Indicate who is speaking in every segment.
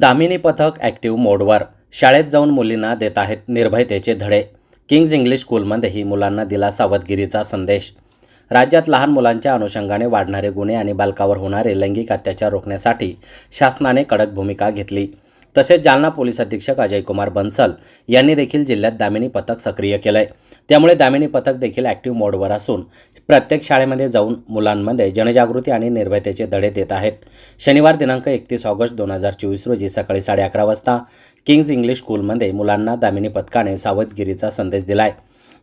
Speaker 1: दामिनी पथक ॲक्टिव्ह मोडवर शाळेत जाऊन मुलींना देत आहेत निर्भयतेचे धडे. किंग्ज इंग्लिश स्कूलमध्येही मुलांना दिला सावधगिरीचा संदेश. राज्यात लहान मुलांच्या अनुषंगाने वाढणारे गुन्हे आणि बालकावर होणारे लैंगिक अत्याचार रोखण्यासाठी शासनाने कडक भूमिका घेतली. तसेच जालना पोलीस अधीक्षक अजयकुमार बन्सल यांनी देखील जिल्ह्यात दामिनी पथक सक्रिय केलं आहे त्यामुळे दामिनी पथक देखील ॲक्टिव्ह मोडवर असून प्रत्येक शाळेमध्ये जाऊन मुलांमध्ये जनजागृती आणि निर्भयतेचे धडे देत आहेत. शनिवार दिनांक एकतीस ऑगस्ट दोन हजार चोवीस रोजी सकाळी साडे अकरा वाजता किंग्ज इंग्लिश स्कूलमध्ये मुलांना दामिनी पथकाने सावधगिरीचा संदेश दिलाय.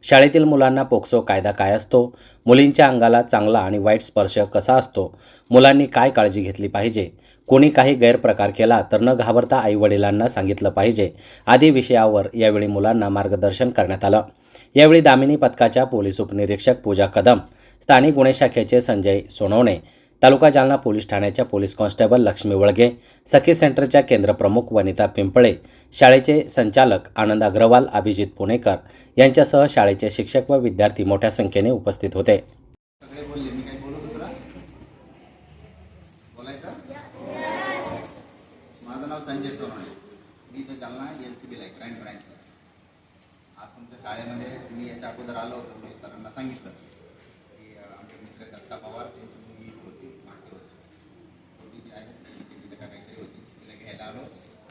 Speaker 1: शाळेतील मुलांना पोक्सो कायदा काय असतो? मुलींच्या अंगाला चांगला आणि वाईट स्पर्श कसा असतो? मुलांनी काय काळजी घेतली पाहिजे? कोणी काही गैरप्रकार केला तर न घाबरता आईवडिलांना सांगितलं पाहिजे. आदी विषयावर यावेळी मुलांना मार्गदर्शन करण्यात आलं. यावेळी दामिनी पथकाच्या पोलीस उपनिरीक्षक पूजा कदम स्थानिक गुन्हे शाखेचे संजय सोनवणे तालुका जालना पोलीस ठाण्याच्या पोलीस कॉन्स्टेबल लक्ष्मी वळगे सखी सेंटरच्या केंद्रप्रमुख वनिता पिंपळे शाळेचे संचालक आनंद अग्रवाल अभिजित पुणेकर यांच्यासह शाळेचे शिक्षक व विद्यार्थी मोठ्या संख्येने उपस्थित होते.
Speaker 2: माझं नाव संजय सोनवणे. मी इथं जालना एल सी बीला आहे क्राईम ब्रँचला. आज तुमच्या शाळेमध्ये मी याच्या अगोदर आलो होतो मी सरांना सांगितलं.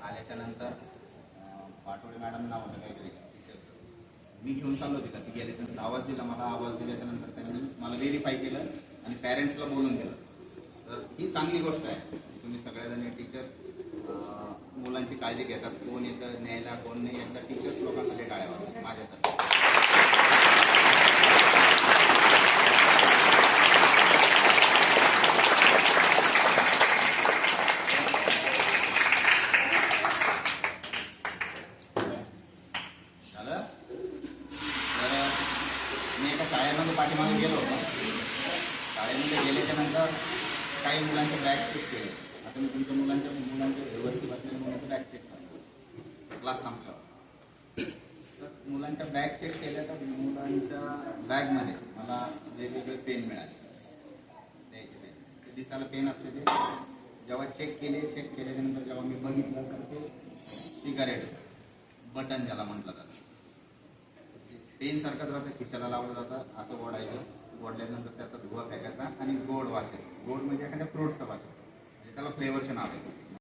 Speaker 2: आल्याच्यानंतर पाटोळे मॅडम नाव होतं काहीतरी मी घेऊन चाललो तिला ती गेले त्यांचा आवाज दिला मला आवाज दिल्याच्या नंतर त्यांनी मला व्हेरीफाय केलं आणि पॅरेंट्सला बोलून दिलं. तर ही चांगली गोष्ट आहे. तुम्ही सगळ्याजणी टीचर्स मुलांची काळजी घेतात. कोण येतं न्यायला कोण नाही यांचा टीचर्स लोकांसाठी माझ्या माझ्यासाठी झालं तर मी एका शाळेमध्ये पाठीमागे गेलो होतो. शाळेमध्ये गेल्याच्यानंतर काही मुलांचे बॅग चेक केले. आता मी तुमच्या मुलांच्या मुलांच्या वरती बसलेल्या मुलांचे बॅग चेक करतो. क्लास संपला. तर मुलांच्या बॅग चेक केल्या तर मुलांच्या बॅगमध्ये मला वेगवेगळे पेन मिळाले द्यायचे पेन ते दिसायला पेन असते ते. जेव्हा चेक केले चेक केल्याच्यानंतर जेव्हा मी बघितलं तर ते सिगारेट बटन ज्याला म्हटलं जातं. पेन सारखंच राहतं खिशाला लावलं जातं असं ओढायचं ओढल्यानंतर त्याचा धुवा फेकायचा आणि गोड वास येतो. गोड म्हणजे एखाद्या फ्रूटचा वास येतो. म्हणजे त्याला फ्लेवरचं नाव आहे